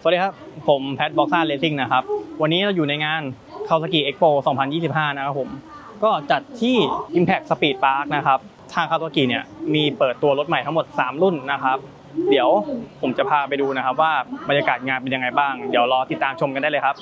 สวัสดีครับ ผมแพทบ็อกซ่าเลสซิ่งนะครับ วันนี้เราอยู่ในงานคาวสกิเอ็กโป2025 นะครับผม ก็จัดที่ Impact Speed Park นะครับ ทางคาวสกิเนี่ยมีเปิดตัวรถใหม่ทั้งหมด 3 รุ่นนะครับ เดี๋ยวผมจะพาไปดูนะครับว่าบรรยากาศงานเป็นยังไงบ้าง เดี๋ยวรอติดตามชมกันได้เลยครับ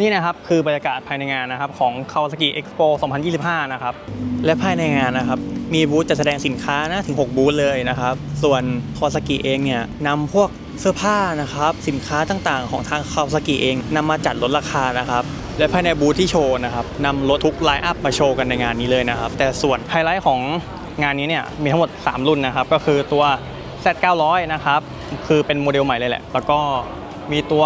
นี่นะครับคือบรรยากาศภายในงานนะครับของ Kawasaki Expo 2025 นะครับ และภายในงานนะครับ มีบูธจัดแสดงสินค้านะถึง 6 บูธเลยนะครับ ส่วน Kawasaki เองเนี่ยนำพวกเสื้อผ้านะครับ สินค้าต่างๆ ของทาง Kawasaki เองนำมาจัดลดราคานะครับ และภายในบูธที่โชว์นะครับนำรถทุกไลน์อัพมาโชว์กันในงานนี้เลยนะครับ แต่ส่วนไฮไลท์ของงานนี้เนี่ยมีทั้งหมด 3 รุ่นนะครับ ก็คือตัว Z900 นะครับ คือเป็นโมเดลใหม่เลยแหละ แล้วก็มีตัว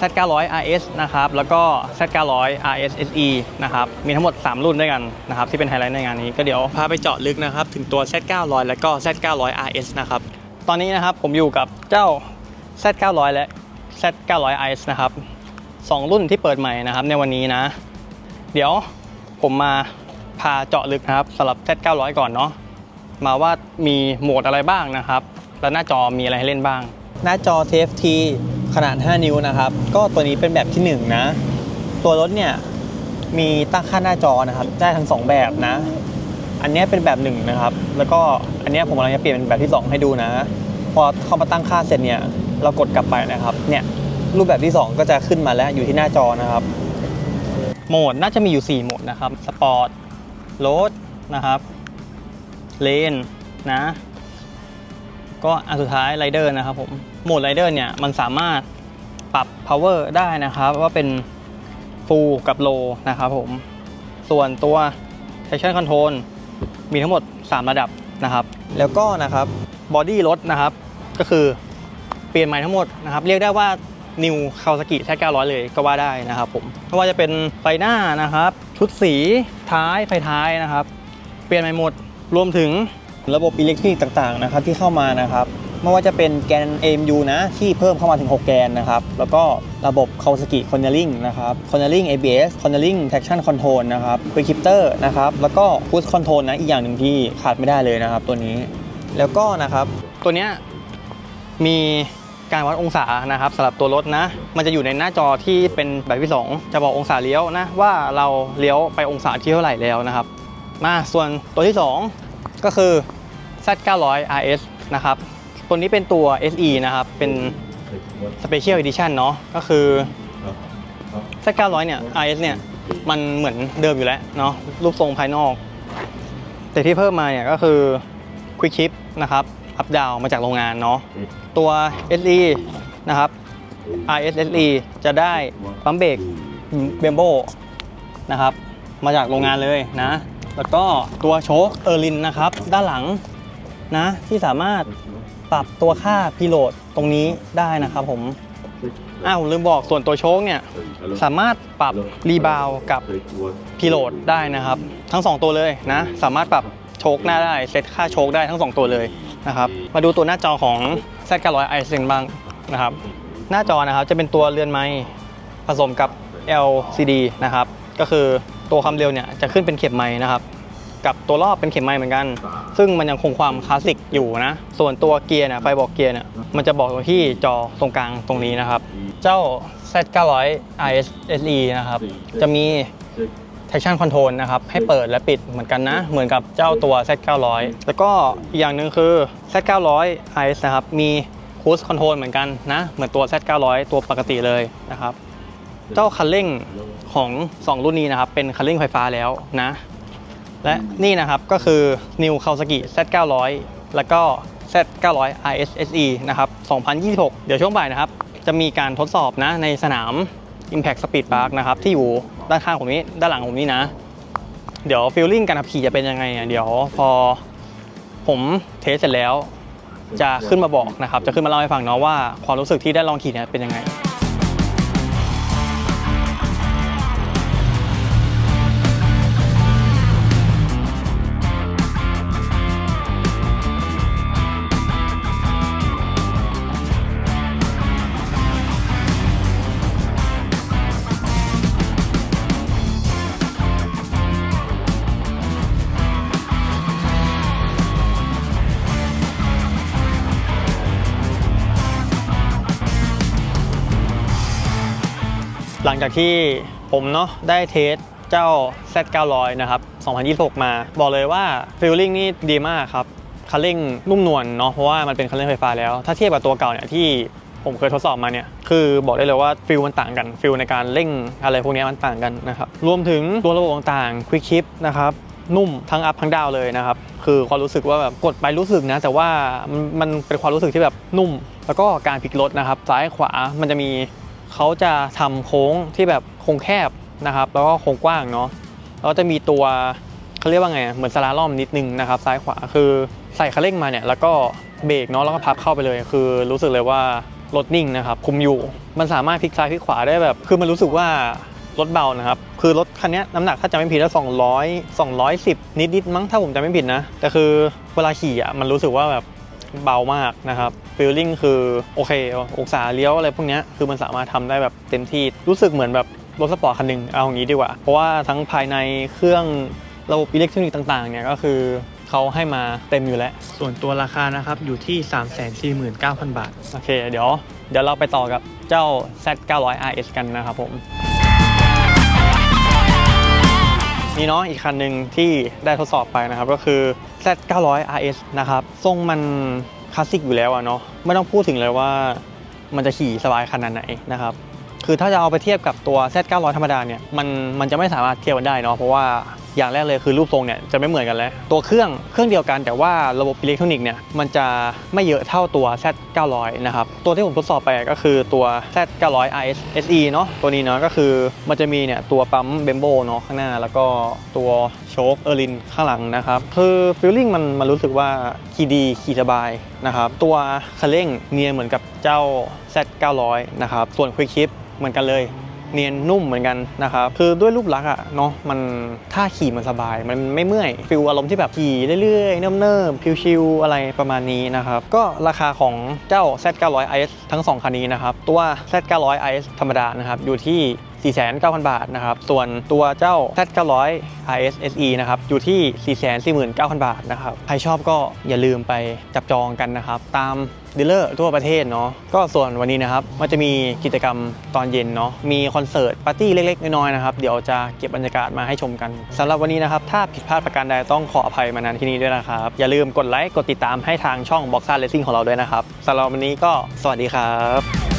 Z900 RS นะครับ แล้วก็ Z900 RS SE นะครับ มีทั้งหมด 3 รุ่นด้วยกันนะครับ ที่เป็นไฮไลท์ในงานนี้ ก็เดี๋ยวพาไปเจาะลึกนะครับ ถึงตัว Z900 แล้วก็ Z900 RS นะครับ ตอนนี้นะครับผมอยู่กับเจ้า Z900 และ Z900 RS นะครับสองรุ่นที่เปิดใหม่นะครับในวันนี้นะ เดี๋ยวผมมาพาเจาะลึกนะครับสำหรับ Z900 ก่อนเนาะมาว่ามีโหมดอะไรบ้างนะครับ แล้วหน้าจอมีอะไรให้เล่นบ้าง หน้าจอ TFT ขนาด 5 นิ้วนะครับ ก็ตัวนี้เป็นแบบที่ 1 นะ ตัวรถเนี่ยมีตั้งค่าหน้าจอนะครับ ได้ทั้ง 2 แบบนะ อันนี้เป็นแบบ 1 นะครับ แล้วก็อันนี้ผมกำลังจะเปลี่ยนเป็นแบบที่ 2 ให้ดูนะ พอเข้ามาตั้งค่าเสร็จเนี่ยเรากดกลับไปนะครับ เนี่ยรูปแบบที่ 2 ก็จะขึ้นมาแล้วอยู่ที่หน้าจอนะครับ โหมดน่าจะมีอยู่ 4 โหมดนะครับ สปอร์ต โรดนะครับ เลน นะ ก็อันสุดท้ายไรเดอร์นะครับผมโหมดไรเดอร์เนี่ยมันสามารถปรับ power ได้นะครับ ว่าเป็น full กับ low นะครับผมส่วนตัว traction control มีทั้งหมด 3 ระดับนะครับ แล้วก็นะครับ body รถนะครับก็คือเปลี่ยนใหม่ทั้งหมดนะครับ เรียกได้ว่า New Kawasaki Z900 เลยก็ว่าได้นะครับผมไม่ว่าจะเป็นไฟหน้านะครับ ชุดสีท้ายไฟท้ายนะครับ เปลี่ยนใหม่หมดรวมถึง ระบบอิเล็กทริกต่างๆนะครับที่เข้ามานะครับไม่ว่าจะเป็นแกน AMU นะ ที่เพิ่มเข้ามาถึง 6 แกนนะครับ แล้วก็ระบบ Kawasaki Cornering นะครับ Cornering ABS Cornering Traction Control นะครับ Quick Shifter นะครับ แล้วก็ Cruise Control นะ อีกอย่างหนึ่งที่ขาดไม่ได้เลยนะครับตัวนี้ แล้วก็นะครับ ตัวเนี้ยมีการวัดองศานะครับสำหรับตัวรถนะ มันจะอยู่ในหน้าจอที่เป็นแบบที่2จะบอกองศาเลี้ยวนะ ว่าเราเลี้ยวไปองศาที่เท่าไหร่แล้วนะครับ มาส่วนตัวที่ 2 ก็คือ Z900 RS นะครับ ตัวนี้เป็นตัว SE นะครับ เป็น Special Edition เนาะ ก็คือ Z900 เนี่ย RS เนี่ย มันเหมือนเดิมอยู่แล้วเนาะ รูปทรงภายนอก แต่ที่เพิ่มมาเนี่ยก็คือ Quick Shift นะครับ อัพดาวมาจากโรงงานเนาะ ตัว SE นะครับ RS SE จะได้ปั๊มเบรกเบมโบนะครับ มาจากโรงงานเลยนะ แล้วก็ตัวโชคเออร์ลินนะครับ ด้านหลัง นะที่สามารถปรับตัวค่าพีโลดตรงนี้ได้นะครับผมอ้าวลืมบอกส่วนตัวโชคเนี่ยสามารถปรับรีบาวกับพีโลดได้นะครับ ทั้ง 2 ตัวเลยนะ สามารถปรับโชคหน้าได้เซตค่าโชคได้ทั้ง 2 ตัวเลยนะครับมาดูตัวหน้าจอของ Z900 i s e n บ้างนะครับ หน้าจอนะครับจะเป็นตัวเรือนไม้ผสมกับ LCD นะครับก็คือตัวความเร็วเนี่ยจะขึ้นเป็นเข็มไม้นะครับ กับตัวรอบเป็นเข็มไม้เหมือนกัน ซึ่งมันยังคงความคลาสสิกอยู่นะ ส่วนตัวเกียร์เนี่ยไฟบอกเกียร์เนี่ยมันจะบอกตรงที่จอตรงกลางตรงนี้นะครับ เจ้า Z900 IS SE นะครับ จะมี traction control นะครับ ให้เปิดและปิดเหมือนกันนะ เหมือนกับเจ้าตัว Z900 แล้วก็อีกอย่างหนึ่งคือ Z900 IS นะครับ มี cruise control เหมือนกันนะ เหมือนตัว Z900 ตัวปกติเลยนะครับ เจ้าคันเร่งของ 2 รุ่นนี้นะครับ เป็นคันเร่งไฟฟ้าแล้วนะ และนี่นะครับก็คือ New Kawasaki Z900 แล้วก็ Z900 RS SE นะครับ 2026 เดี๋ยวช่วงบ่ายนะครับ จะมีการทดสอบนะในสนาม Impact Speed Park นะครับ ที่อยู่ด้านข้างผมนี้ ด้านหลังผมนี้นะ เดี๋ยวฟีลลิ่งการขับขี่จะเป็นยังไงอะเดี๋ยวพอผมเทสเสร็จแล้ว จะขึ้นมาบอกนะครับ จะขึ้นมาเล่าให้ฟังเนาะว่าความรู้สึกที่ได้ลองขี่เนี่ยเป็นยังไง หลังจากที่ผมเนาะได้เทสเจ้า Z900 นะครับ 2026 มาบอกเลยว่าฟีลลิ่งนี่ดีมากครับคันเร่งนุ่มนวลเนาะเพราะว่ามันเป็นคันเร่งไฟฟ้าแล้ว ถ้าเทียบกับตัวเก่าเนี่ยที่ผมเคยทดสอบมาเนี่ยคือบอกได้เลยว่าฟิลมันต่างกันฟิลในการเร่งอะไรพวกนี้มันต่างกันนะครับรวมถึงตัวระบบต่างๆ Quick Shift นะครับนุ่มทั้งอัพทั้งดาวเลยนะครับคือความรู้สึกว่าแบบกดไปรู้สึกนะ แต่ว่ามันมันเป็นความรู้สึกที่แบบนุ่ม แล้วก็การพลิกรถนะครับซ้ายขวามันจะมี เขาจะทำโค้งที่แบบโค้งแคบนะครับ แล้วก็โค้งกว้างเนาะแล้วจะมีตัวเขาเรียกว่าไงเหมือนสลาล่อมนิดนึงนะครับ ซ้ายขวาคือใส่คันเร่งมาเนี่ยแล้วก็เบรกเนาะแล้วก็พับเข้าไปเลย คือรู้สึกเลยว่ารถนิ่งนะครับคุมอยู่มันสามารถพลิกซ้ายพลิกขวาได้แบบ คือมันรู้สึกว่ารถเบานะครับ คือรถคันนี้น้ำหนักถ้าจำไม่ผิดแล้ว200 210 นิดๆมั้งถ้าผมจำไม่ผิดนะ แต่คือเวลาขี่อะมันรู้สึกว่าแบบเบามากนะครับ ฟีลลิ่งคือโอเคองศาเลี้ยวอะไรพวกนี้คือมันสามารถทำได้แบบเต็มที่รู้สึกเหมือนแบบรถสปอร์ตคันหนึ่งเอาอย่างนี้ดีกว่า เพราะว่าทั้งภายในเครื่องระบบอิเล็กทรอนิกส์ต่างๆเนี่ยก็คือเขาให้มาเต็มอยู่แล้ว ส่วนตัวราคานะครับอยู่ที่ 349,000 บาท โอเค เดี๋ยว เดี๋ยวเราไปต่อกับเจ้า Z900 RS กันนะครับผม นี่เนาะอีกคันหนึ่งที่ได้ทดสอบไปนะครับ ก็คือ Z900 RS นะครับ ทรงมัน คลาสสิกอยู่แล้วอะเนาะไม่ต้องพูดถึงเลยว่ามันจะขี่สบายขนาดไหนนะครับคือถ้าจะเอาไปเทียบกับตัว Z900 ธรรมดาเนี่ยมันมันจะไม่สามารถเทียบกันได้เนาะเพราะว่า อย่างแรกเลยคือรูปทรงเนี่ยจะไม่เหมือนกันแล้ว ตัวเครื่องเครื่องเดียวกันแต่ว่าระบบอิเล็กทรอนิกส์เนี่ยมันจะไม่เยอะเท่าตัว Z900 นะครับ ตัวที่ผมทดสอบไปก็คือตัว Z900 RS SE เนาะตัวนี้เนาะก็คือมันจะมีเนี่ยตัวปั๊มเบมโบเนาะข้างหน้า แล้วก็ตัวโชคเออร์ลินข้างหลังนะครับคือฟีลลิ่งมันมันรู้สึกว่าขี่ดีขี่สบายนะครับตัวคันเร่งเนียเหมือนกับเจ้า Z900 นะครับส่วน Quick Shift เหมือนกันเลย เนียนนุ่มเหมือนกันนะครับคือด้วยรูปลักษณ์อะเนาะมันถ้าขี่มันสบาย มันไม่เมื่อยฟิลอารมณ์ที่แบบขี่เรื่อยๆ เนิ่มๆชิวๆอะไรประมาณนี้นะครับก็ราคาของเจ้า Z900 IS ทั้ง 2 คันนี้นะครับตัว Z900 IS ธรรมดานะครับอยู่ที่ 49,000 บาทนะครับ ส่วนตัวเจ้า Z900 RS SE นะครับ อยู่ที่ 449,000 บาทนะครับ ใครชอบก็อย่าลืมไปจับจองกันนะครับ ตามดีลเลอร์ทั่วประเทศเนาะ ก็ส่วนวันนี้นะครับ มันจะมีกิจกรรมตอนเย็นเนาะ มีคอนเสิร์ตปาร์ตี้เล็กๆ น้อยๆ นะครับ เดี๋ยวจะเก็บบรรยากาศมาให้ชมกันสำหรับวันนี้นะครับ ถ้าผิดพลาดประการใดต้องขออภัยมาณที่นี้ด้วยนะครับ อย่าลืมกดไลค์ กดติดตามให้ทางช่อง Boxa Racing ของเราด้วยนะครับสำหรับวันนี้ก็สวัสดีครับ